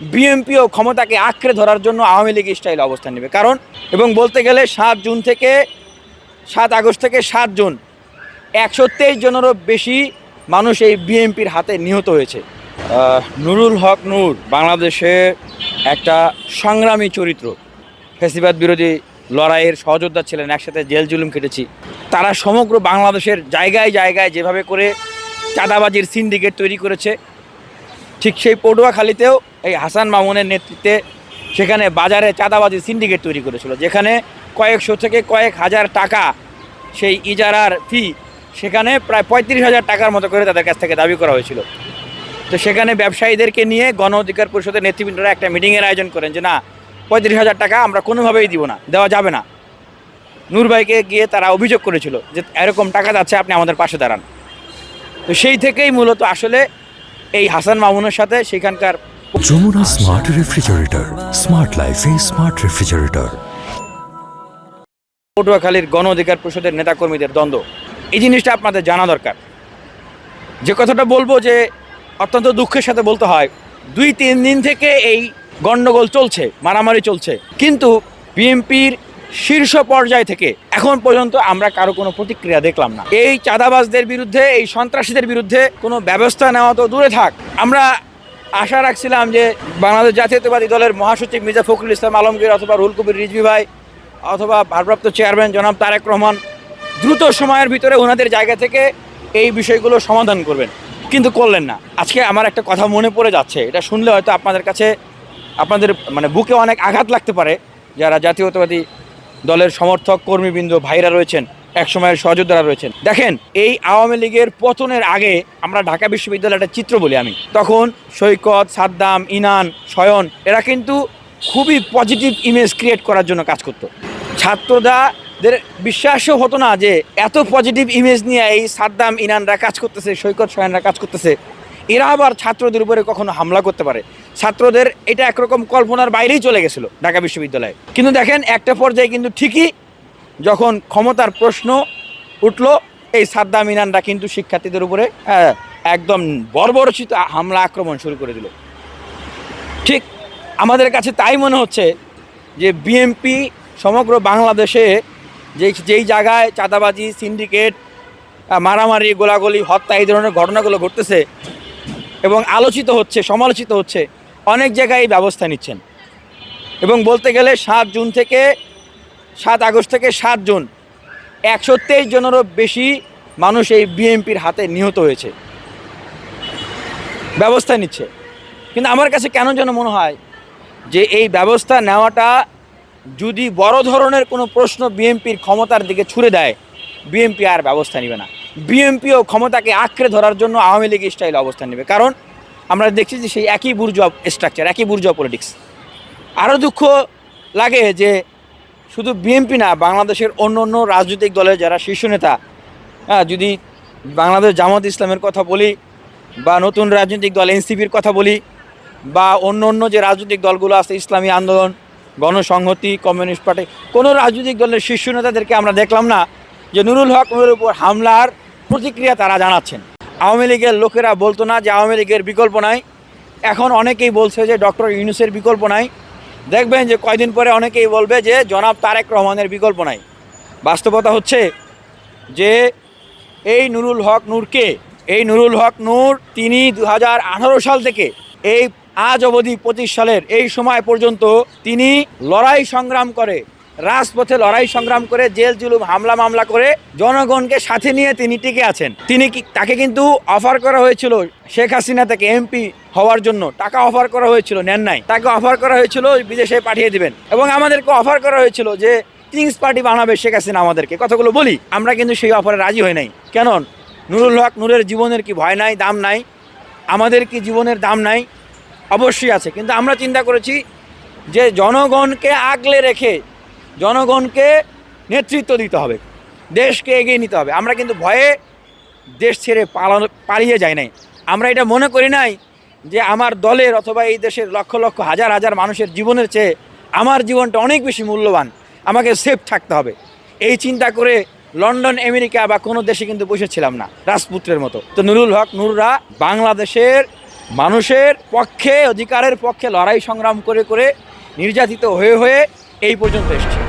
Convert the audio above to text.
বিএনপিও ক্ষমতাকে আঁকড়ে ধরার জন্য আওয়ামী লীগ স্টাইল অবস্থান নেবে। কারণ, এবং বলতে গেলে সাত জুন থেকে, সাত আগস্ট থেকে সাত জুন, একশো তেইশ জনেরও বেশি মানুষ এই বিএনপির হাতে নিহত হয়েছে। নুরুল হক নূর বাংলাদেশে একটা সংগ্রামী চরিত্র। ফেসিবাদ বিরোধী লড়াইয়ের সহযোদ্ধা ছিলেন, একসাথে জেল জুলুম কেটেছি তারা সমগ্র বাংলাদেশের জায়গায় জায়গায় যেভাবে করে চাঁদাবাজির সিন্ডিকেট তৈরি করেছে ঠিক সেই পটুয়াখালীতেও এই হাসান মামুনের নেতৃত্বে সেখানে বাজারে চাঁদাবাজি সিন্ডিকেট তৈরি করেছিল, যেখানে কয়েকশো থেকে কয়েক হাজার টাকা সেই ইজারার ফি সেখানে প্রায় পঁয়ত্রিশ হাজার টাকার মতো করে তাদের কাছ থেকে দাবি করা হয়েছিল। তো সেখানে ব্যবসায়ীদেরকে নিয়ে গণ অধিকার পরিষদের নেতৃবৃন্দরা একটা মিটিংয়ের আয়োজন করেন যে, না, পঁয়ত্রিশ হাজার টাকা আমরা কোনোভাবেই দিব না, দেওয়া যাবে না। নূর ভাইকে গিয়ে তারা অভিযোগ করেছিল যে, এরকম টাকা যাচ্ছে, আপনি আমাদের পাশে দাঁড়ান। তো সেই থেকেই মূলত আসলে এই হাসান মামুনের সাথে সেখানকার যমুনা স্মার্ট রেফ্রিজারেটর স্মার্ট লাইফে স্মার্ট রেফ্রিজারেটর পটুয়াখালীর গণ অধিকার পরিষদের নেতাকর্মীদের দ্বন্দ্ব। এই জিনিসটা আপনাদের জানা দরকার। যে কথাটা বলব যে অত্যন্ত দুঃখের সাথে বলতে হয় দুই তিন দিন থেকে এই গণ্ডগোল চলছে মারামারি চলছে। কিন্তু বিএনপির শীর্ষ পর্যায় থেকে এখন পর্যন্ত আমরা কারও কোনো প্রতিক্রিয়া দেখলাম না। এই চাঁদাবাজদের বিরুদ্ধে, এই সন্ত্রাসীদের বিরুদ্ধে কোনো ব্যবস্থা নেওয়া তো দূরে থাক। আমরা আশা রাখছিলাম যে বাংলাদেশ জাতীয়তাবাদী দলের মহাসচিব মির্জা ফখরুল ইসলাম আলমগীর অথবা রুল কবির ভাই অথবা ভারপ্রাপ্ত চেয়ারম্যান জনাব তারেক রহমান দ্রুত সময়ের ভিতরে ওনাদের জায়গা থেকে এই বিষয়গুলো সমাধান করবেন। কিন্তু করলেন না। আজকে আমার একটা কথা মনে পড়ে যাচ্ছে। এটা শুনলে হয়তো আপনাদের কাছে, আপনাদের মানে বুকে অনেক আঘাত লাগতে পারে, যারা জাতীয়তাবাদী দলের সমর্থক কর্মীবৃন্দ ভাইরা রয়েছেন এক সময়ের সহযোদ্ধারা রয়েছেন। দেখেন, এই আওয়ামী লীগের পতনের আগে আমরা ঢাকা বিশ্ববিদ্যালয়ের একটা চিত্র বলি আমি। তখন সৈকত, সাদ্দাম, ইনান, শয়ন, এরা কিন্তু খুবই পজিটিভ ইমেজ ক্রিয়েট করার জন্য কাজ করতো। ছাত্রদের বিশ্বাসও হতো না যে এত পজিটিভ ইমেজ নিয়ে এই সাদ্দাম, ইনানরা কাজ করতেছে, সৈকত, শয়নরা কাজ করতেছে। এরা আবার ছাত্রদের উপরে কখনো হামলা করতে পারে। ছাত্রদের এটা একরকম কল্পনার বাইরেই চলে গেছিল ঢাকা বিশ্ববিদ্যালয়ে। কিন্তু দেখেন একটা পর্যায়ে কিন্তু ঠিকই যখন ক্ষমতার প্রশ্ন উঠল এই সাদ্দাম ইনানরা কিন্তু শিক্ষার্থীদের উপরে হ্যাঁ, একদম বর্বরচিত হামলা আক্রমণ শুরু করে দিল। ঠিক আমাদের কাছে তাই মনে হচ্ছে যে বিএমপি সমগ্র বাংলাদেশে যে যেই জায়গায় চাঁদাবাজি সিন্ডিকেট মারামারি গোলাগুলি হত্যা এই ধরনের ঘটনাগুলো ঘটতেছে এবং আলোচিত হচ্ছে সমালোচিত হচ্ছে অনেক জায়গায় এই ব্যবস্থা নিচ্ছেন। এবং বলতে গেলে সাত জুন থেকে সাত আগস্ট থেকে সাত জুন একশো তেইশ জনেরও বেশি মানুষ এই বিএনপির হাতে নিহত হয়েছে। ব্যবস্থা নিচ্ছে। কিন্তু আমার কাছে কেন যেন মনে হয় যে এই ব্যবস্থা নেওয়াটা যদি বড় ধরনের কোনো প্রশ্ন বিএনপির ক্ষমতার দিকে ছুড়ে দেয়, বিএনপি আর ব্যবস্থা নেবে না। বিএনপিও ক্ষমতাকে আঁকড়ে ধরার জন্য আওয়ামী লীগ স্টাইল অবস্থান নেবে। কারণ আমরা দেখছি যে সেই একই বুর্জুয়া স্ট্রাকচার একই বুর্জুয়া পলিটিক্স আরও দুঃখ লাগে যে শুধু বিএনপি না, বাংলাদেশের অন্য অন্য রাজনৈতিক দলের যারা শীর্ষ নেতা হ্যাঁ যদি বাংলাদেশ জামাত ইসলামের কথা বলি বা নতুন রাজনৈতিক দল এনসিপির কথা বলি বা অন্য অন্য যে রাজনৈতিক দলগুলো আছে, ইসলামী আন্দোলন, গণসংহতি, কমিউনিস্ট পার্টি, কোনো রাজনৈতিক দলের শীর্ষ নেতাদেরকে আমরা দেখলাম না যে নুরুল হক নুরের উপর হামলার প্রতিক্রিয়া তারা জানাচ্ছেন। আওয়ামী লীগের লোকেরা বলতো না যে আওয়ামী লীগের বিকল্প নাই। এখন অনেকেই বলছে যে ডক্টর ইউনুসের বিকল্প নাই। দেখবেন যে কয়দিন পরে অনেকেই বলবে যে জনাব তারেক রহমানের বিকল্প নাই। বাস্তবতা হচ্ছে যে এই নুরুল হক নূরকে, এই নুরুল হক নূর তিনি দু হাজার আঠারো সাল থেকে এই আজ অবধি পঁচিশ সালের এই সময় পর্যন্ত তিনি লড়াই সংগ্রাম করে রাজপথে লড়াই সংগ্রাম করে জেল জুলুম, হামলা মামলা করে জনগণকে সাথে নিয়ে তিনি টিকে আছেন। তিনি তাকে কিন্তু অফার করা হয়েছিল শেখ হাসিনা তাকে এমপি হওয়ার জন্য। টাকা অফার করা হয়েছিল, নেন নাই। তাকে অফার করা হয়েছিল, বিদেশে পাঠিয়ে দিবেন। এবং আমাদেরকে অফার করা হয়েছিল যে কিংস পার্টি বানাবে শেখ হাসিনা আমাদেরকে। কথাগুলো বলি, আমরা কিন্তু সেই অফারে রাজি হই নাই। কেন নুরুল হক, নূরের জীবনের কি ভয় নাই, দাম নাই? আমাদের কি জীবনের দাম নাই? অবশ্যই আছে। কিন্তু আমরা চিন্তা করেছি যে, জনগণকে আগলে রেখে জনগণকে নেতৃত্ব দিতে হবে, দেশকে এগিয়ে নিতে হবে। আমরা কিন্তু ভয়ে দেশ ছেড়ে পালানো, পালিয়ে যাই নাই। আমরা এটা মনে করি নাই যে আমার দলের অথবা এই দেশের লক্ষ লক্ষ, হাজার হাজার মানুষের জীবনের চেয়ে আমার জীবনটা অনেক বেশি মূল্যবান। আমাকে সেফ থাকতে হবে। এই চিন্তা করে লন্ডন, আমেরিকা বা কোনো দেশে কিন্তু বসেছিলাম না, রাজপুত্রের মতো। তো নুরুল হক, নুররা বাংলাদেশের মানুষের পক্ষে, অধিকারের পক্ষে লড়াই সংগ্রাম করে করে নির্যাতিত হয়ে হয়ে এই পর্যন্ত এসছে।